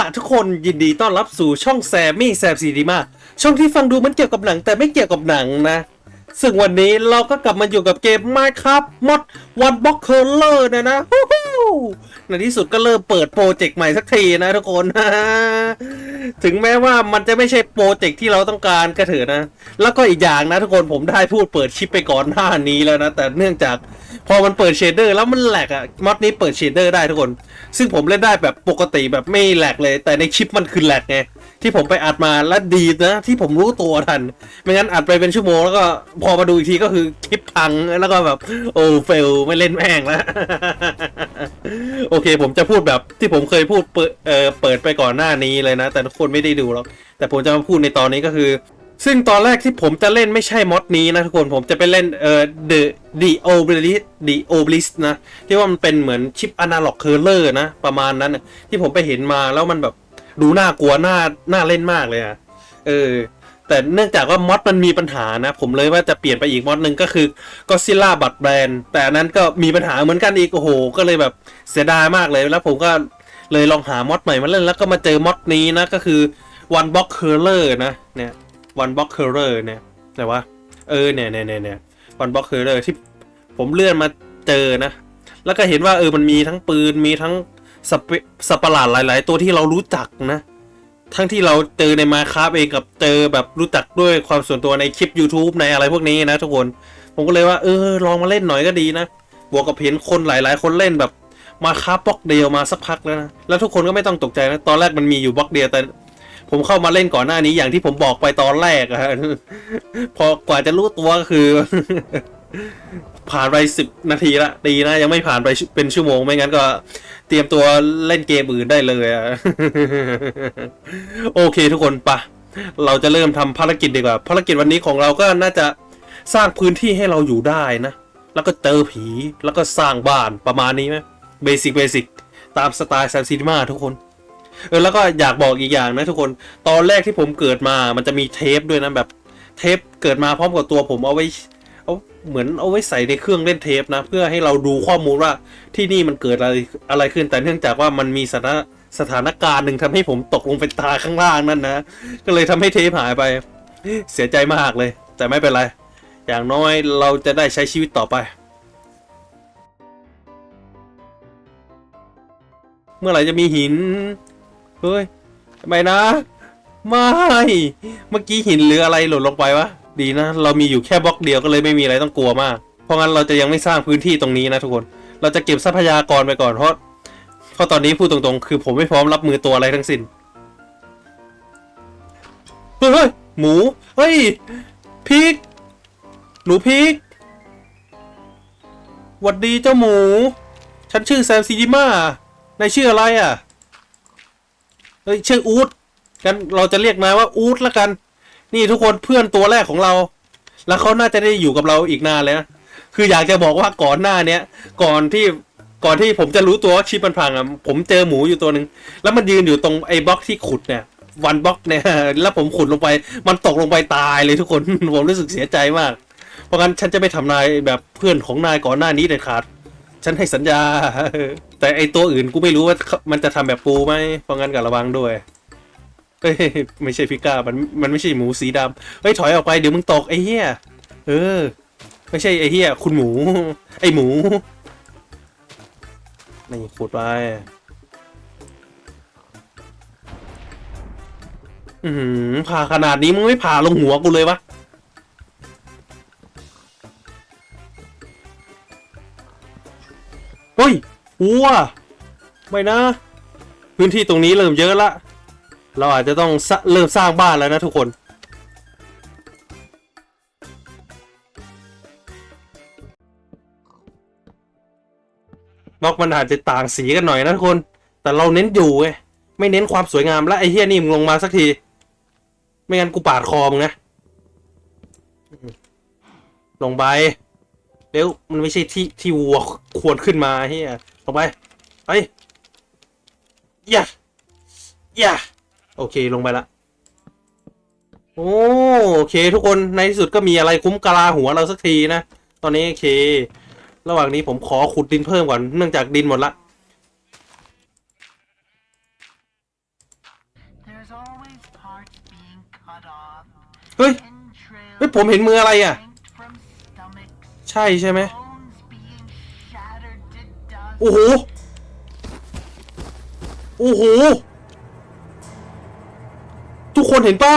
ละทุกคนยินดีต้อนรับสู่ช่องแซมมี่แซมซีดีมาช่องที่ฟังดูมันเกี่ยวกับหนังแต่ไม่เกี่ยวกับหนังนะ ซึ่งวันนี้เราก็กลับมาอยู่กับเกม Minecraft Mod One Block Color นะนะฮู้ฮู้ในที่สุดก็เริ่มเปิดโปรเจกต์ใหม่สักทีนะทุกคนถึงแม้ว่ามันจะไม่ใช่โปรเจกต์ที่เราต้องการก็เถอะนะ แล้วก็อีกอย่างนะทุกคนผมได้พูดเปิดชิปไปก่อนหน้านี้แล้วนะ แต่เนื่องจาก พอมันเปิดเชดเดอร์แล้วมันแหลกอะมอดนี้เปิดเชดเดอร์ได้ทุกคน ซึ่งผมเล่นได้แบบปกติแบบไม่แหลกเลย แต่ในคลิปมันคือแหลกไงที่ผมไปอัดมาแล้วดีนะที่ผมรู้ตัวทัน ไม่งั้นอัดไปเป็นชั่วโมงแล้วก็พอมาดูอีกทีก็คือคลิปพังแล้วก็แบบ โอ้เฟลไม่เล่นแม่งแล้วโอเค ผมจะพูดแบบที่ผมเคยพูดเปิดเเปิดไปก่อนหน้านี้เลยนะ แต่ทุกคนไม่ได้ดูหรอกแต่ผมจะมาพูดในตอนนี้ก็คือ ซึ่งตอนแรกที่ผมจะเล่นไม่ใช่มอดนี้นะทุกคนผมจะไปเล่นเอ่อ the the obelisk the obelisk นะ ที่ว่ามันเป็นเหมือนชิป analog curler นะ ประมาณนั้นนะที่ผมไปเห็นมาแล้วมันแบบดูน่ากลัวน่าน่าเล่นมากเลยอะเออ แต่เนื่องจากว่ามอดมันมีปัญหานะ ผมเลยว่าจะเปลี่ยนไปอีกมอดหนึ่งก็คือ Godzilla บัตแบรนแต่อันนั้นก็มีปัญหาเหมือนกันอีกโอ้โห ก็เลยแบบเสียดายมากเลยแล้วผมก็เลยลองหามอดใหม่มาเล่นแล้วก็มาเจอมอดนี้นะก็คือ one block curler นะเนี่ย one block curler เนี่ยแต่ว่า เออเนี่ยเนี่ยเนี่ยเนี่ย one block curler ที่ผมเลื่อนมาเจอนะ แล้วก็เห็นว่าเออมันมีทั้งปืนมีทั้งสเปสัตว์ปหลาดหลาย ๆ ตัวที่เรารู้จักนะ ทั้งที่เราเจอในมาคาบเองกับเจอแบบรู้จักด้วยความส่วนตัวในคลิป YouTube ในอะไรพวกนี้นะทุกคน ผมก็เลยว่าเออลองมาเล่นหน่อยก็ดีนะ บวกกับเห็นคนหลาย ๆ คนเล่นแบบมาคาบบล็อกเดียวมาสักพักแล้วนะ แล้วทุกคนก็ไม่ต้องตกใจนะ ตอนแรกมันมีอยู่บล็อกเดียวแต่ ผมเข้ามาเล่นก่อนหน้านี้อย่างที่ผมบอกไปตอนแรกอะพอกว่าจะรู้ตัวก็คือ ผ่านไปสิบนาทีละดีนะยังไม่ผ่านไปเป็นชั่วโมงไม่งั้นก็ เตรียมตัวเล่นเกมอื่นได้เลยอะโอเคทุกคนปะเราจะเริ่มทำภารกิจดีกว่า ภารกิจวันนี้ของเราก็น่าจะสร้างพื้นที่ให้เราอยู่ได้นะ แล้วก็เจอผีแล้วก็สร้างบ้านประมาณนี้ไหมเบสิกเบสิกตามสไตล์แซมซีนีมาทุกคน เออแล้วก็อยากบอกอีกอย่างนะทุกคนตอนแรกที่ผมเกิดมามันจะมีเทปด้วยนะแบบเทปเกิดมาพร้อมกับตัวผมเอาไว้เอาเหมือนเอาไว้ใส่ในเครื่องเล่นเทปนะ เพื่อให้เราดูข้อมูลว่าที่นี่มันเกิดอะไรอะไรขึ้นแต่เนื่องจากว่ามันมีสถานสถานการณ์หนึ่งทำให้ผมตกลงไปตาข้างล่างนั่นนะก็เลยทำให้เทปหายไป เสียใจมากเลย แต่ไม่เป็นไร อย่างน้อยเราจะได้ใช้ชีวิตต่อไป เมื่อไหร่จะมีหิน เฮ้ยทำไมนะ ไม่ เมื่อกี้หินหรืออะไรหล่นลงไปวะ ดีนะ เรามีอยู่แค่บล็อกเดียวก็เลยไม่มีอะไรต้องกลัวมาก เพราะงั้นเราจะยังไม่สร้างพื้นที่ตรงนี้นะทุกคน เราจะเก็บทรัพยากรไปก่อนเพราะ เพราะตอนนี้พูดตรงๆ คือผมไม่พร้อมรับมือตัวอะไรทั้งสิ้นเฮ้ยเฮ้ย หมู เฮ้ยพริก หนูพริกหวัดดีเจ้าหมู ฉันชื่อแซมซีดิมาในายชื่ออะไรอะ เฮ้ยชื่ออูดกันเราจะเรียกนายว่าอูดละกัน นี่ทุกคนเพื่อนตัวแรกของเรา แล้วเขาน่าจะได้อยู่กับเราอีกนานเลยนะคืออยากจะบอกว่าก่อนหน้าเนี้ยก่อนที่ก่อนที่ผมจะรู้ตัวว่าชิปมันพังอะผมเจอหมูอยู่ตัวหนึ่งแล้วมันยืนอยู่ตรงไอ้บล็อกที่ขุดเนี่ยวันบล็อกเนี่ยแล้วผมขุดลงไป มันตกลงไปตายเลยทุกคนผมรู้สึกเสียใจมาก เพราะงั้นฉันจะไม่ทำนายแบบเพื่อนของนายก่อนหน้านี้เด็ดขาด ฉันให้สัญญา แต่ไอตัวอื่นกูไม่รู้ว่ามันจะทำแบบกูไหมเพราะงั้นก็ระวังด้วยเฮ้ยไม่ใช่พิก้ามันมันไม่ใช่หมูสีดำเฮ้ยถอยออกไปเดี๋ยวมึงตกไอ้เหี้ยเออ ไม่ใช่ไอ้เหี้ยคุณหมู ไอ้หมูนี่ขุดไปอืมผ่าขนาดนี้มึงไม่ผ่าลงหัวกูเลยวะ เฮ้ยวัวไม่นะ พื้นที่ตรงนี้เริ่มเยอะละ เราอาจจะต้องเริ่มสร้างบ้านแล้วนะทุกคนบล็อกมันอาจจะต่างสีกันหน่อยนะทุกคน แต่เราเน้นอยู่ไง ไม่เน้นความสวยงามและไอ้เฮียนี่มึงลงมาสักที ไม่งั้นกูปาดคอมึงนะ ลงไป เร็วมันไม่ใช่ที่ที่วัวควรขึ้นมาเฮียลงไปไปอย่าอย่าโอเคลงไปละโอโอเค ทุกคนในที่สุดก็มีอะไรคุ้มกะลาหัวเราสักทีนะ ตอนนี้โอเค ระหว่างนี้ผมขอขุดดินเพิ่มก่อนเนื่องจากดินหมดละ There's always parts being cut off. เฮ้ย Entrails เฮ้ยผมเห็นมืออะไรอะ yanked from stomachs. ใช่ใช่ไหมโอ้โห โอ้โห ทุกคนเห็นปะ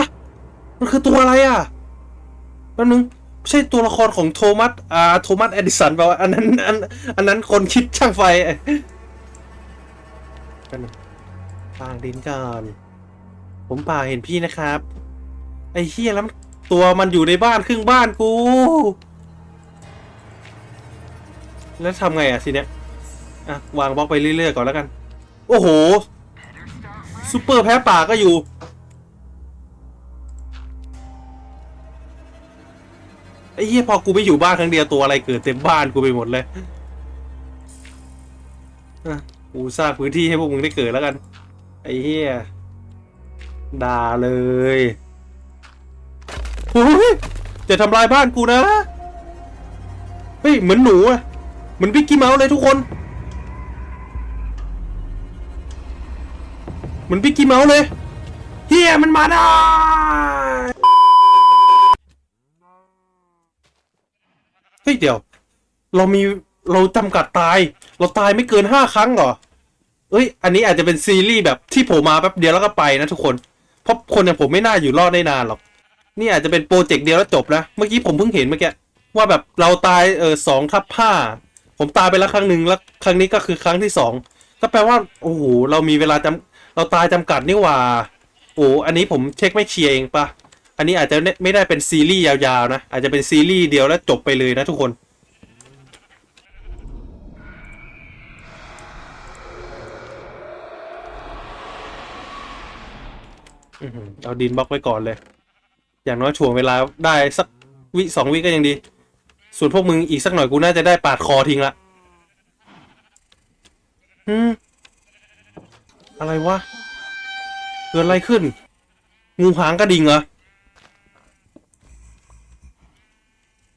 มันคือตัวอะไรอะแป๊บนึงใช่ตัวละครของโทมัส อ่า โทมัส เอดิสันเปล่าวะอันนั้น อัน อันนั้นคนคิดช่างไฟแป๊บนึงปางดินก่อนผมป่าเห็นพี่นะครับ ไอ้เฮียแล้วตัวมันอยู่ในบ้านครึ่งบ้านกู แล้วทำไงอะทีเนี้ยอะวางบล็อกไปเรื่อยๆก่อนแล้วกัน โอ้โหซูเปอร์แพ้ป่าก็อยู่ ไอ้เหี้ยพอกูไม่อยู่บ้านครั้งเดียวตัวอะไรเกิดเต็มบ้านกูไปหมดเลยอะกูสร้างพื้นที่ให้พวกมึงได้เกิดแล้วกัน ไอ้เหี้ยด่าเลยโอ้ยจะทำลายบ้านกูนะ เฮ้ย เหมือนหนูอะ เหมือนบิ๊กกี้เมาส์เลยทุกคน เหมือนบิ๊กกี้เมาส์เลยเฮียมันมาได้เฮ้ยเดี๋ยว เรามีเราจำกัดตาย เราตายไม่เกินห้าครั้งเหรอเอ้ย อันนี้อาจจะเป็นซีรีส์แบบที่ผมมาแป๊บเดียวแล้วก็ไปนะทุกคน เพราะคนอย่างผมไม่น่าอยู่รอดได้นานหรอก นี่อาจจะเป็นโปรเจกต์เดียวแล้วจบนะ เมื่อกี้ผมเพิ่งเห็นเมื่อกี้ว่าแบบเราตายเออสองทับห้า ผมตายไปแล้วครั้งหนึ่งแล้วครั้งนี้ก็คือครั้งที่สองก็แปลว่าโอ้โหเรามีเวลาจำเราตายจำกัดนี่หว่าโอ้อันนี้ผมเช็คไม่เคลียร์เองปะอันนี้อาจจะไม่ได้เป็นซีรีส์ยาวๆนะอาจจะเป็นซีรีส์เดียวแล้วจบไปเลยนะทุกคนเอาดินบล็อกไว้ก่อนเลย อย่างน้อยถ่วงเวลาได้สักวิสองวิก็ยังดี ส่วนพวกมึงอีกสักหน่อยกูน่าจะได้ปาดคอทิ้งละอืมอะไรวะ เกิดอะไรขึ้น งูหางกระดิ่งเหรอ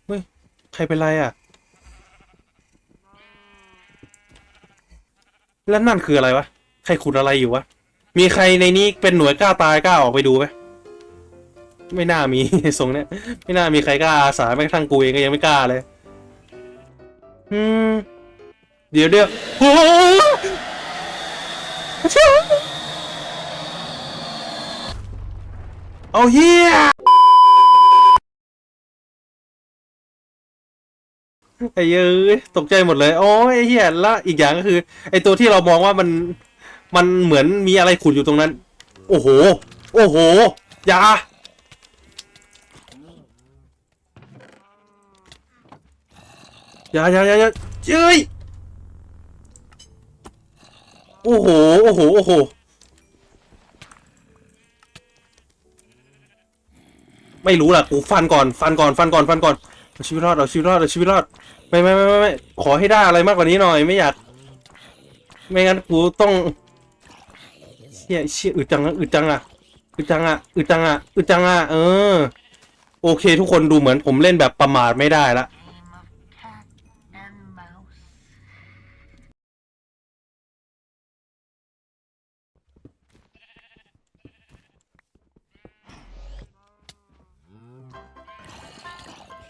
เฮ้ย ใครเป็นไรอะ แล้วนั่นคืออะไรวะ ใครขุดอะไรอยู่วะ มีใครในนี้เป็นหน่วยกล้าตายกล้าออกไปดูไหม ไม่น่ามีทรงเนี้ยไม่น่ามีใครกล้าอาสาแม้กระทั่งกูเองก็ยังไม่กล้าเลยอืมเดี๋ยวเดี๋ยวโอ้โหเชี่ยเอาเฮียไอ้เย้ยตกใจหมดเลยโอ้ยไอ้เฮียล้วอีกอย่างก็คือ ไอ้ตัวที่เรามองว่ามันมันเหมือนมีอะไรขุดอยู่ตรงนั้น โอ้โห โอ้โหอย่า อย่าอย่าอย่าอย่าเจ้ยโอ้โห โอ้โห โอ้โห ไม่รู้ล่ะ กูฟันก่อน ฟันก่อน ฟันก่อน ฟันก่อน เอาชีวิตรอด เอาชีวิตรอด เอาชีวิตรอด ไม่ไม่ไม่ไม่ไม่ขอให้ได้อะไรมากกว่านี้หน่อย ไม่อยาก ไม่งั้นกูต้องเชี่ยเชี่ยอึดจังอะอึดจังอะอึดจังอะอึดจังอะอึดจังอะเออ โอเค ทุกคนดูเหมือนผมเล่นแบบประมาทไม่ได้ละ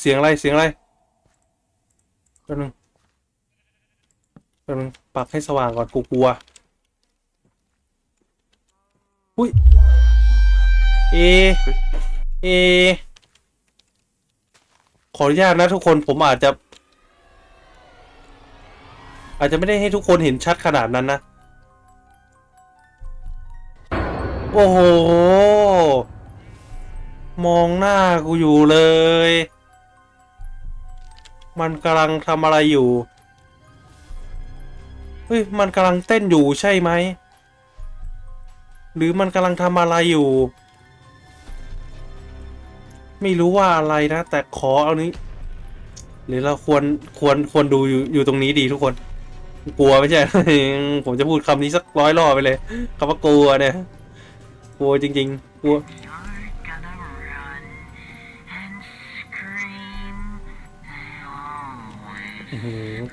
เสียงอะไรเสียงอะไรแป๊บนึงแป๊บนึงปรับให้สว่างก่อนกูกลัวอุ้ยเอเอขออนุญาตนะทุกคนผมอาจจะ อาจจะไม่ได้ให้ทุกคนเห็นชัดขนาดนั้นนะ โอ้โห มองหน้ากูอยู่เลย มันกำลังทำอะไรอยู่ เฮ้ย มันกำลังเต้นอยู่ใช่ไหม หรือมันกำลังทำอะไรอยู่ ไม่รู้ว่าอะไรนะ แต่ขอเอานี้ หรือเราควรควรควรดูอยู่อยู่ตรงนี้ดีทุกคน กลัวไม่ใช่ ผมจะพูดคำนี้สักร้อยรอบไปเลยคำว่ากลัวเนี่ย กลัวจริง ๆ กลัว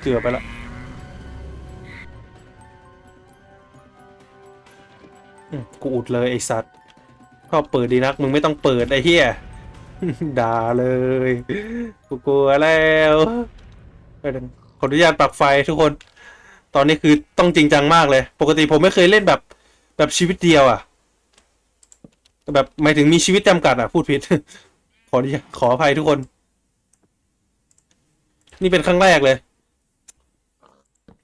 เกือบไปละกูอุดเลยไอสัตว์ชอบเปิดดีนักมึงไม่ต้องเปิดไอเฮียด่าเลย กูกลัวแล้วขออนุญาตปรับไฟทุกคน ตอนนี้คือต้องจริงจังมากเลย ปกติผมไม่เคยเล่นแบบแบบชีวิตเดียวอะแบบหมายถึงมีชีวิตจำกัดอะพูดผิด ขออนุญาตขออภัยทุกคน นี่เป็นครั้งแรกเลย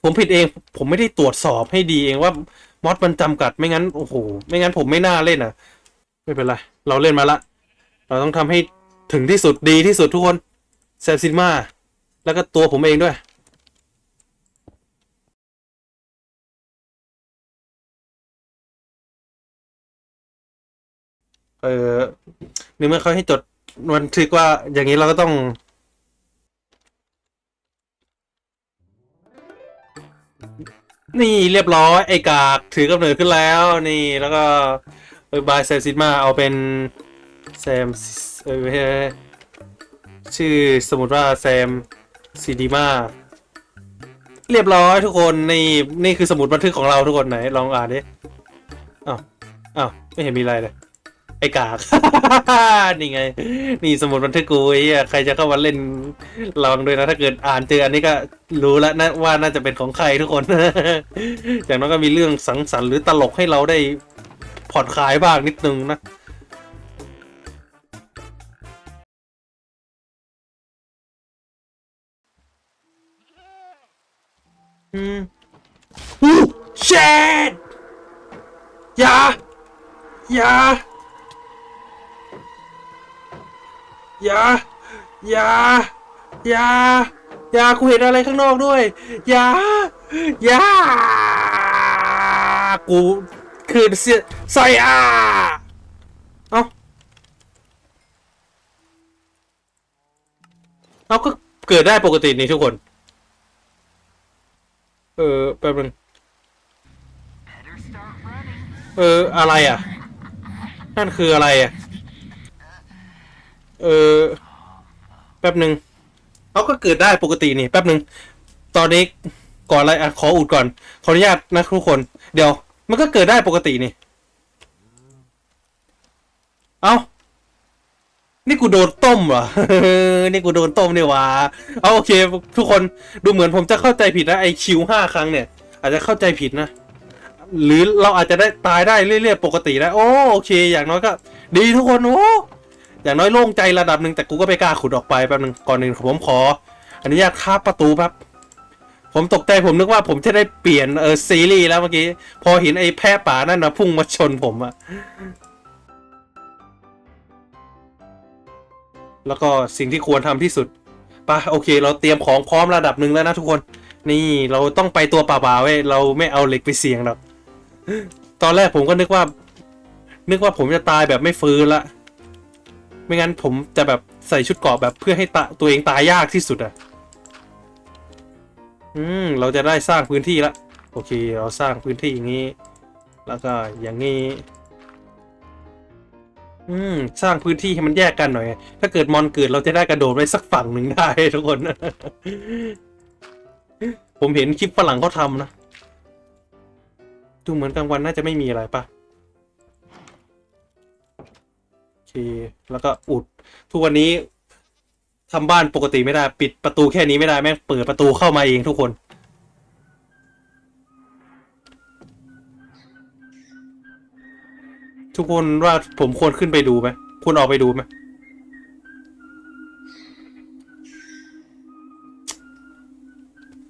ผมผิดเอง ผมไม่ได้ตรวจสอบให้ดีเองว่ามอดมันจำกัดไม่งั้นโอ้โหไม่งั้นผมไม่น่าเล่นอะ ไม่เป็นไร เราเล่นมาละ เราต้องทำให้ถึงที่สุดดีที่สุดทุกคนแซมซินมาแล้วก็ตัวผมเองด้วยเออในเมื่อเขาให้จดบันทึกว่าอย่างนี้เราก็ต้อง นี่เรียบร้อยไอ้กากถือกำเนิดขึ้นแล้วนี่แล้วก็เออบายแซมซิดมาเอาเป็นแซมเออชื่อสมมติว่าแซมซีดีมาเรียบร้อยทุกคนนี่นี่คือสมุดบันทึกของเราทุกคนไหนลองอ่านดิอ้าวอ้าวไม่เห็นมีอะไรเลย ไอ้กาก นี่ไง นี่สมุดบันทึกกูไอ้เหี้ยใครจะเข้ามาเล่นลองด้วยนะ ถ้าเกิดอ่านเจออันนี้ก็รู้แล้วนะว่าน่าจะเป็นของใครทุกคน อย่างน้อยก็มีเรื่องสังสรรค์หรือตลกให้เราได้ผ่อนคลายบ้างนิดนึงนะอืมอู้เชดอย่าอย่า อย่าอย่าอย่าอย่ากูเห็นอะไรข้างนอกด้วยอย่าอย่ากูคืนเสียใส่อาเอ้าเอาก็เกิดได้ปกตินี่ทุกคน เออแป๊บนึงเอออะไรอะ นั่นคืออะไรอะ เออแป๊บหนึ่งเขาก็เกิดได้ปกตินี่แป๊บหนึ่งตอนนี้ก่อนอะไรอะขออุดก่อน ขออนุญาตนะทุกคน เดี๋ยว มันก็เกิดได้ปกตินี่ เอ้านี่กูโดนต้มเหรอ นี่กูโดนต้มเนี่ยวะเอาโอเค ทุกคนดูเหมือนผมจะเข้าใจผิดนะไอคิวห้าครั้งเนี่ย อาจจะเข้าใจผิดนะ หรือเราอาจจะได้ตายได้เรื่อยๆปกตินะโอ้โอเค อย่างน้อยก็ ดีทุกคนโอ้ อย่างน้อยโล่งใจระดับหนึ่งแต่กูก็ไม่กล้าขุดออกไปแป๊บนึงก่อนหนึ่งผมขออนุญาตคาบประตูแป๊บผมตกใจผมนึกว่าผมจะได้เปลี่ยนเออซีรีส์แล้วเมื่อกี้ พอเห็นไอ้แพะป่านั่นนะพุ่งมาชนผมอะแล้วก็สิ่งที่ควรทำที่สุดปะโอเค เราเตรียมของพร้อมระดับหนึ่งแล้วนะทุกคน นี่เราต้องไปตัวเปล่าๆเว้ยเราไม่เอาเหล็กไปเสี่ยงหรอกตอนแรกผมก็นึกว่า นึกว่าผมจะตายแบบไม่ฟื้นละ ไม่งั้นผมจะแบบใส่ชุดเกราะแบบเพื่อให้ตะตัวเองตายยากที่สุดอะ อืม เราจะได้สร้างพื้นที่ละ โอเค เราสร้างพื้นที่อย่างนี้ แล้วก็อย่างนี้ อืม สร้างพื้นที่ให้มันแยกกันหน่อย ถ้าเกิดมอนเกิดเราจะได้กระโดดไปสักฝั่งหนึ่งได้ทุกคน ผมเห็นคลิปฝรั่งเขาทำนะ ดูเหมือนกลางวันน่าจะไม่มีอะไรปะ แล้วก็อุด ทุกวันนี้ทำบ้านปกติไม่ได้ ปิดประตูแค่นี้ไม่ได้แม่งเปิดประตูเข้ามาเองทุกคน ทุกคนว่าผมควรขึ้นไปดูไหมควรออกไปดูไหม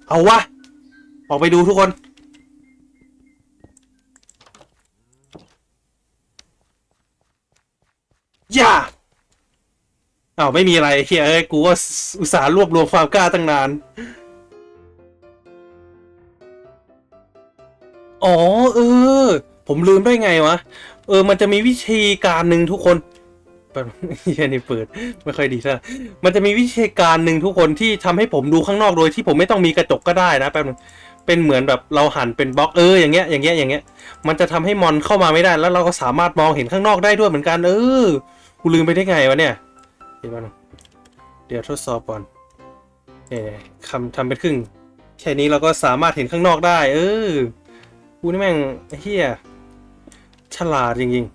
เอาวะออกไปดูทุกคน อ้าวไม่มีอะไรเฮียเอ้ยกูก็อุตส่าห์รวบรวมความกล้าตั้งนาน อ๋อ เออ ผมลืมได้ไงวะ เออ มันจะมีวิธีการหนึ่งทุกคนแป๊บเฮียนี่เปิด ไม่ค่อยดีเท่าไหร่มันจะมีวิธีการหนึ่งทุกคนที่ทำให้ผมดูข้างนอกโดยที่ผมไม่ต้องมีกระจกก็ได้นะแป๊บนึงเป็นเหมือนแบบเราหันเป็นบล็อกเอออย่างเงี้ยอย่างเงี้ยอย่างเงี้ย มันจะทำให้มอนเข้ามาไม่ได้แล้วเราก็สามารถมองเห็นข้างนอกได้ด้วยเหมือนกัน เออกูลืมไปได้ไงวะเนี่ย เดี๋ยวนึงเดี๋ยวทดสอบก่อนเนี่ยคำทำเป็นครึ่ง แค่นี้เราก็สามารถเห็นข้างนอกได้ เออกูนี่แม่งเฮียฉลาดจริง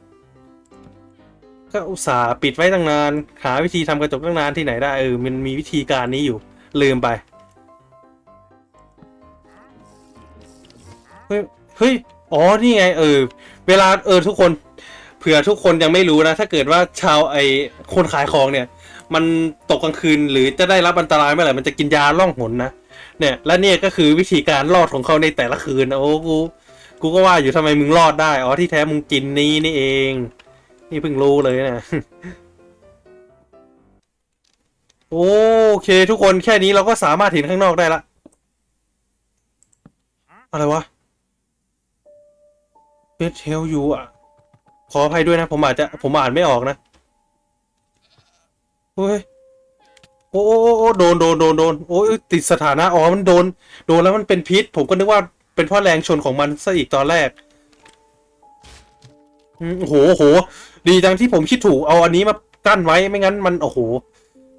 ๆ ก็อุตส่าห์ปิดไว้ตั้งนาน หาวิธีทำกระจกตั้งนานที่ไหนได้ เออ มันมีวิธีการนี้อยู่ ลืมไป เฮ้ย เฮ้ย อ๋อ นี่ไง เออ เวลา เออ ทุกคน เผื่อทุกคนยังไม่รู้นะ ถ้าเกิดว่าชาวไอคนขายของเนี่ย มันตกกลางคืนหรือจะได้รับอันตรายเมื่อไหร่มันจะกินยาล่องหนนะเนี่ย และเนี่ยก็คือวิธีการรอดของเขาในแต่ละคืนนะโอ้กูกูก็ว่าอยู่ทำไมมึงรอดได้อ๋อที่แท้มึงกินนี้นี่เอง นี่เพิ่งรู้เลยนะโอเค ทุกคนแค่นี้เราก็สามารถเห็นข้างนอกได้ละ อะไรวะเบสเทลยูอะ ขออภัยด้วยนะ ผมอาจจะผมอ่านไม่ออกนะ เฮ้ยโอ้โอ้โอ้โดนโดนโดนโดนโอ้ยติดสถานะอ๋อมันโดน โดนแล้วมันเป็นพิษ ผมก็นึกว่าเป็นเพราะแรงชนของมันซะอีกตอนแรกโอ้โหโห ดีจังที่ผมคิดถูกเอาอันนี้มากั้นไว้ไม่งั้นมันโอ้โห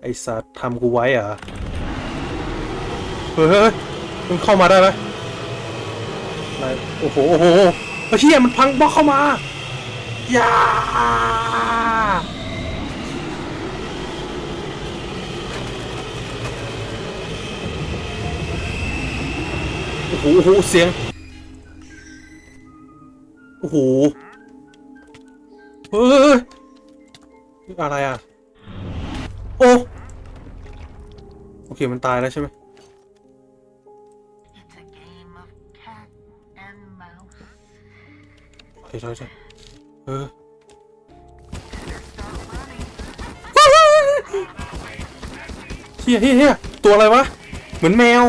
ไอสัตว์ทำกูไว้อะเฮ้ยมันเข้ามาได้ไหมไโอ้โหโอ้โหไอ้เฮียมันพังบล็อกเข้ามาอย่า อ้โหโอ้โหเสียง โอ้โห เฮ้ย อะไรอะ โอ้ โอเค มันตายแล้วใช่ไหม It's a game of cat and mouse. ใช่ใช่เออ Better start running. เฮียเฮียเฮียตัวอะไรวะ เหมือนแมว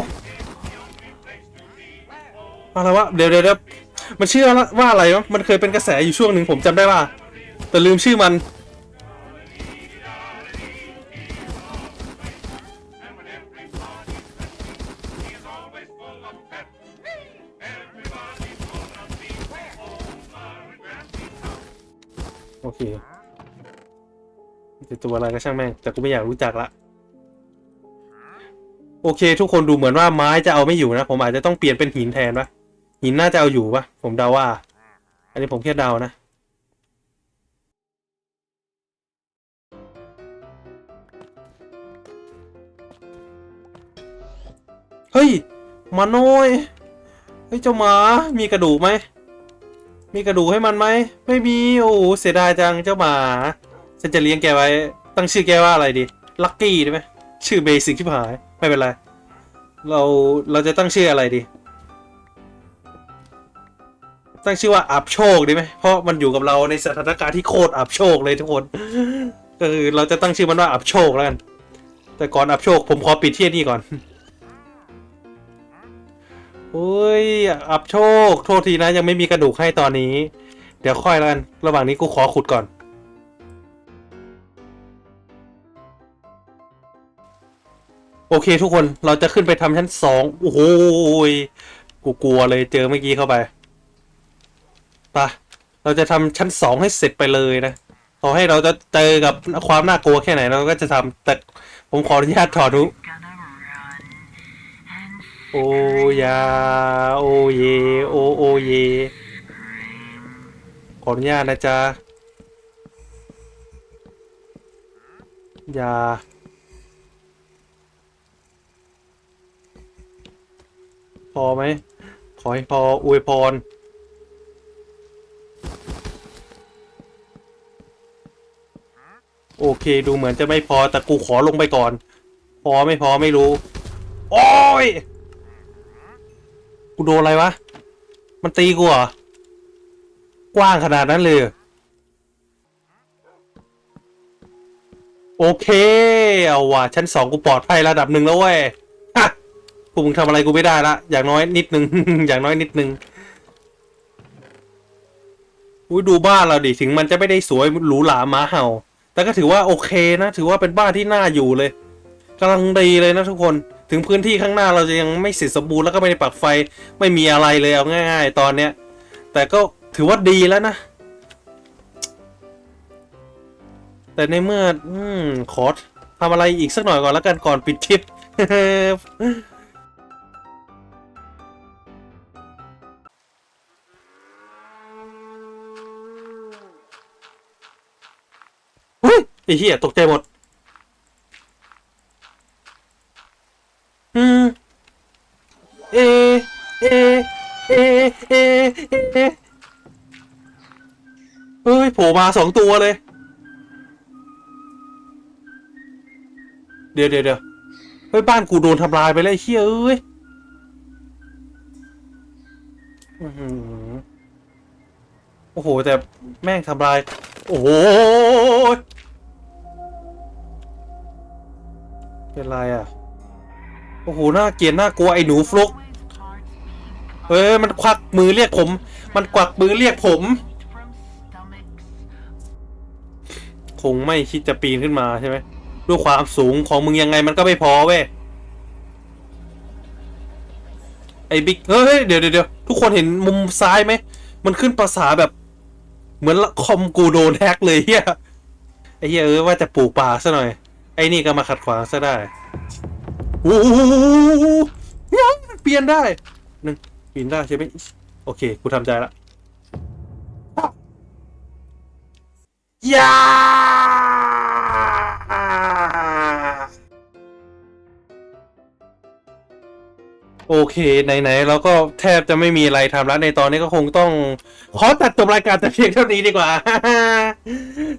อะไรวะเดี๋ยวเดี๋ยวเดี๋ยวมันชื่อว่าอะไรวะมันเคยเป็นกระแสอยู่ช่วงหนึ่งผมจำได้ว่า แต่ลืมชื่อมัน โอเคจะตัวอะไรก็ช่างแม่ง แต่กูไม่อยากรู้จักละโอเค ทุกคนดูเหมือนว่าไม้จะเอาไม่อยู่นะ ผมอาจจะต้องเปลี่ยนเป็นหินแทนปะ หินน่าจะเอาอยู่ปะผมเดาว่า อันนี้ผมแค่เดานะ เฮ้ยมาน้อยเฮ้ยเจ้าหมา มีกระดูกไหม มีกระดูกให้มันไหม ไม่มี โอ้โหเสียดายจังเจ้าหมา ฉันจะเลี้ยงแกไว้ ตั้งชื่อแกว่าอะไรดี ลักกี้ได้ไหม ชื่อเบสิกที่ผาย ไม่เป็นไร เรา เราจะตั้งชื่ออะไรดี ตั้งชื่อว่าอับโชคดีไหมเพราะมันอยู่กับเราในสถานการณ์ที่โคตรอับโชคเลยทุกคน ก็คือเราจะตั้งชื่อมันว่าอับโชคแล้วกัน แต่ก่อนอับโชค ผมขอปิดเที่ยนี่ก่อนโอ้ยอับโชค โทษทีนะยังไม่มีกระดูกให้ตอนนี้ เดี๋ยวค่อยแล้วกัน ระหว่างนี้กูขอขุดก่อน โอเคทุกคนเราจะขึ้นไปทำชั้นสองโอ้โหยกูกลัวเลยเจอเมื่อกี้เข้าไป ปะเราจะทำชั้นสองให้เสร็จไปเลยนะต่อให้เราจะเจอกับความน่ากลัวแค่ไหนเราก็จะทำแต่ผมขออนุญาตถอดหู Gonna run and โอ้ยาโอเยโอโอเยขออนุญาตนะจ๊ะยาพอไหมขอให้พออวยพร โอเคดูเหมือนจะไม่พอแต่กูขอลงไปก่อน พอไม่พอไม่รู้ โอ้ย กูโดนอะไรวะ มันตีกูเหรอกว้างขนาดนั้นเลย โอเคเอาว่ะชั้นสองกูปลอดภัยระดับหนึ่งแล้วเว้ยฮะพวกมึงทำอะไรกูไม่ได้ละอย่างน้อยนิดนึง อย่างน้อยนิดนึงอุ้ยดูบ้านเราดิถึงมันจะไม่ได้สวยหรูหรามาเห่า แต่ก็ถือว่าโอเคนะ ถือว่าเป็นบ้านที่น่าอยู่เลยกำลังดีเลยนะทุกคน ถึงพื้นที่ข้างหน้าเราจะยังไม่เสร็จสมบูรณ์แล้วก็ไม่ได้ปักไฟ ไม่มีอะไรเลยเอาง่าย ๆ ตอนเนี้ย แต่ก็ถือว่าดีแล้วนะ แต่ในเมื่อ อืม ขอทำอะไรอีกสักหน่อยก่อนแล้วกันก่อนปิดคลิป ไอ้เหี้ยตกใจหมด อืม เอ เอ เอ เอ เอ เฮ้ยโผล่มาสองตัวเลย เดี๋ยวเดี๋ยวเดี๋ยวเฮ้ยบ้านกูโดนทำลายไปแล้วไอ้เหี้ยเอ้ยโอ้โห แต่แม่งทำลาย โอ้โห โอ้โหน่าเกลียดน่ากลัวไอ้หนูฟลุกเฮ้ยมันควักมือเรียกผม มันกวักมือเรียกผม คงไม่คิดจะปีนขึ้นมาใช่ไหมด้วยความสูงของมึงยังไงมันก็ไม่พอเว้ยไอ้บิ๊กเฮ้ยเดี๋ยวเดี๋ยวเดี๋ยวทุกคนเห็นมุมซ้ายไหม มันขึ้นภาษาแบบ เหมือนคอมกูโดนแฮกเลยเฮียไอ้เฮียเออว่าจะปลูกป่าซะหน่อย ไอ้นี่ก็มาขัดขวางซะได้ โอ้โหเปลี่ยนได้หนึ่งเปลี่ยนได้ใช่ไหมโอเคกูทำใจละยาโอเคไหนๆเราก็แทบจะไม่มีอะไรทำแล้วในตอนนี้ก็คงต้อง ขอตัดจบรายการแต่เพียงเท่านี้ดีกว่า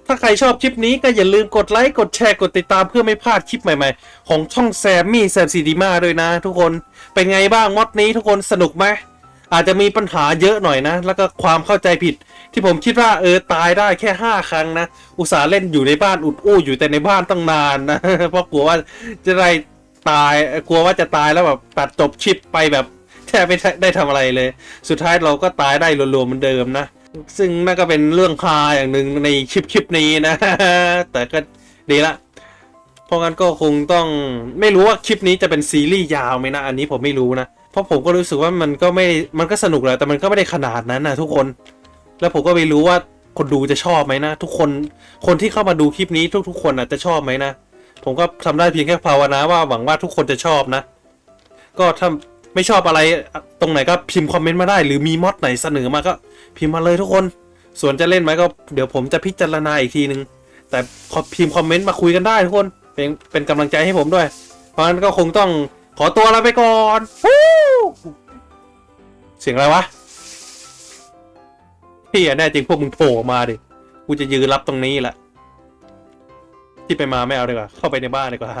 ถ้าใครชอบคลิปนี้ก็อย่าลืมกดไลค์ กดแชร์ กดติดตามเพื่อไม่พลาดคลิปใหม่ๆ ของช่องแซมมี่แซมซีดีมาด้วยนะ ทุกคน เป็นไงบ้างมอดนี้ทุกคนสนุกไหม อาจจะมีปัญหาเยอะหน่อยนะ แล้วก็ความเข้าใจผิด ที่ผมคิดว่าเออตายได้แค่ห้าครั้งนะ อุตส่าห์เล่นอยู่ในบ้านอุดอู้อยู่แต่ในบ้านตั้งนานนะ เพราะกลัวว่าจะได้ตาย กลัวว่าจะตายแล้วแบบตัดจบชิปไปแบบแทบไม่ได้ทำอะไรเลย สุดท้ายเราก็ตายได้รวมๆเหมือนเดิมนะ ซึ่งนั่นก็เป็นเรื่องคาอย่างหนึ่งในคลิปคลิปนี้นะ แต่ก็ดีละ เพราะงั้นก็คงต้องไม่รู้ว่าคลิปนี้จะเป็นซีรีส์ยาวไหมนะ อันนี้ผมไม่รู้นะ เพราะผมก็รู้สึกว่ามันก็ไม่ มันก็สนุกแหละแต่มันก็ไม่ได้ขนาดนั้นนะทุกคน แล้วผมก็ไม่รู้ว่าคนดูจะชอบไหมนะ ทุกคน คนที่เข้ามาดูคลิปนี้ทุก ๆ คนอะจะชอบไหมนะ ผมก็ทำได้เพียงแค่ภาวนาว่าหวังว่าทุกคนจะชอบนะ ก็ถ้าไม่ชอบอะไรตรงไหนก็พิมพ์คอมเมนต์มาได้ หรือมีมอดไหนเสนอมาก็ พิมพ์มาเลยทุกคน ส่วนจะเล่นไหมก็เดี๋ยวผมจะพิจารณาอีกทีนึง แต่ขอพิมพ์คอมเมนต์มาคุยกันได้ทุกคน เป็นเป็นกำลังใจให้ผมด้วย เพราะงั้นก็คงต้องขอตัวลาไปก่อน เสียงอะไรวะพี่อะแน่จริงพวกมึงโผล่มาดิ กูจะยืนรับตรงนี้แหละ ที่ไปมาไม่เอาดีกว่า เข้าไปในบ้านดีกว่า